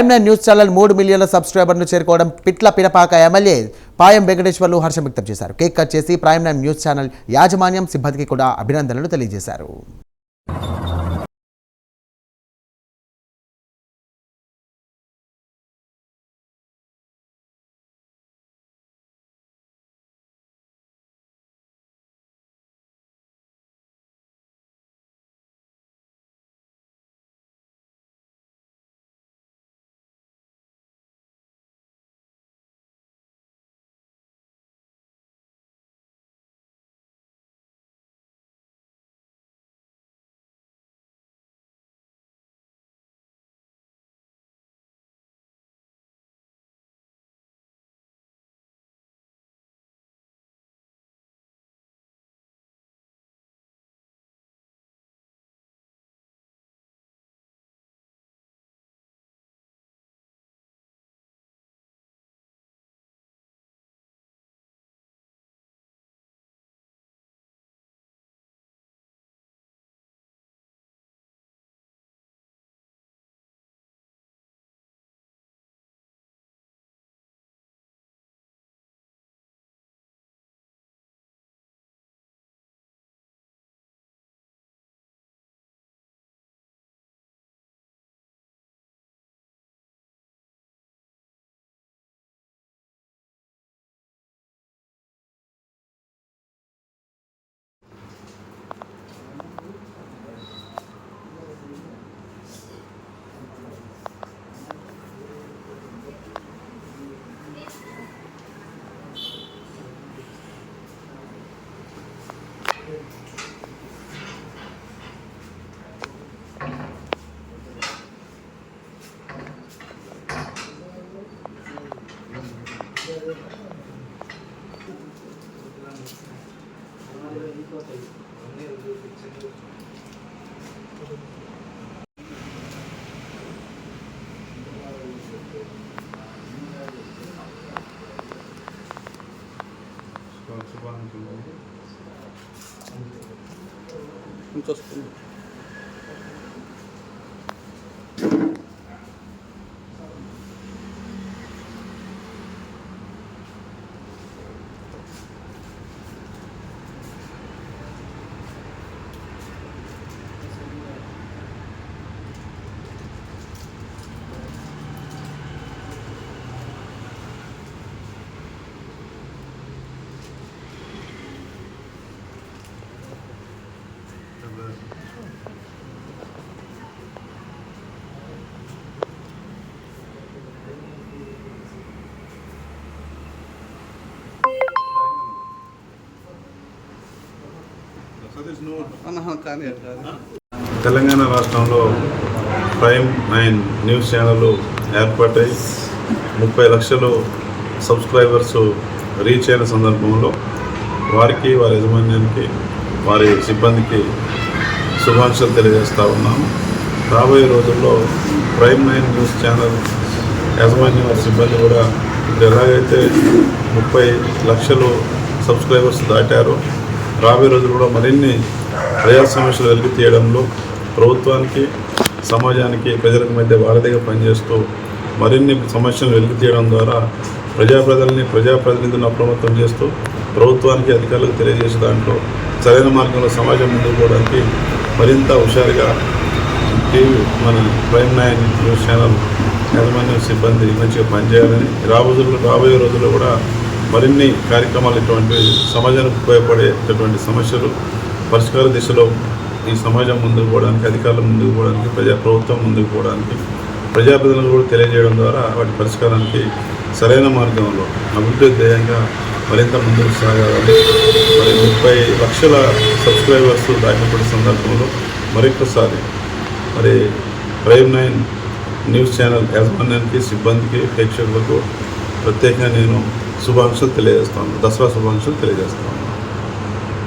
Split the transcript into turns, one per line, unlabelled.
Prime nine news channel మూడు మిలియన్ల సబ్స్క్రైబర్ను చేరుకోవడం పిట్ల పినపాక ఎమ్మెల్యే పాయం వెంకటేశ్వర్లు హర్షం వ్యక్తం చేశారు. కేక్ కట్ చేసి ప్రైమ్ నైన్ న్యూస్ ఛానల్ యాజమాన్యం సిబ్బందికి కూడా అభినందనలు తెలియజేశారు.
ఇంకొస్తుంది తెలంగాణ రాష్ట్రంలో ప్రైమ్ నైన్ న్యూస్ ఛానల్ ఏర్పాటై ముప్పై లక్షలు సబ్స్క్రైబర్స్ రీచ్ అయిన సందర్భంలో వారికి వారి యజమాన్యానికి వారి సిబ్బందికి శుభాకాంక్షలు తెలియజేస్తా ఉన్నాము రాబోయే రోజుల్లో ప్రైమ్ నైన్ న్యూస్ ఛానల్ యాజమాన్యం వారి సిబ్బంది కూడా ఇప్పుడు ఎలాగైతే ముప్పై లక్షలు సబ్స్క్రైబర్స్ దాటారో రాబోయే రోజులు కూడా మరిన్ని ప్రజా సమస్యలు వెలికి తీయడంలో ప్రభుత్వానికి సమాజానికి ప్రజలకు మధ్య వారధిగా పనిచేస్తూ మరిన్ని సమస్యలు వెలికి తీయడం ద్వారా ప్రజాప్రజల్ని ప్రజాప్రతినిధులను అప్రమత్తం చేస్తూ ప్రభుత్వానికి అధికారులకు తెలియజేసే దాంట్లో సరైన మార్గంలో సమాజం ముందుకు పోవడానికి మరింత హుషారుగా టీవీ మన ప్రైమ్ నైన్ న్యూస్ ఛానల్ యాజమాన్యం సిబ్బంది మంచిగా పనిచేయాలని రాబోయే రాబోయే రోజుల్లో కూడా మరిన్ని కార్యక్రమాలు ఇటువంటి సమాజానికి ఉపయోగపడేటటువంటి సమస్యలు పరిష్కార దిశలో ఈ సమాజం ముందుకు పోవడానికి అధికారులు ముందుకు పోవడానికి ప్రజా ప్రభుత్వం ముందుకు పోవడానికి ప్రజాప్రతినిధులు కూడా తెలియజేయడం ద్వారా వాటి పరిష్కారానికి సరైన మార్గంలో అభివృద్ధి ధ్యేయంగా మరింత ముందుకు సాగాలని మరి ముప్పై లక్షల సబ్స్క్రైబర్స్ దాటినప్పటి సందర్భంలో మరొకసారి మరి ప్రైమ్ నైన్ న్యూస్ ఛానల్ యాజమాన్యానికి సిబ్బందికి ప్రేక్షకులకు ప్రత్యేకంగా నేను శుభాకాంక్షలు తెలియజేస్తాను. దసరా శుభాకాంక్షలు తెలియజేస్తాను.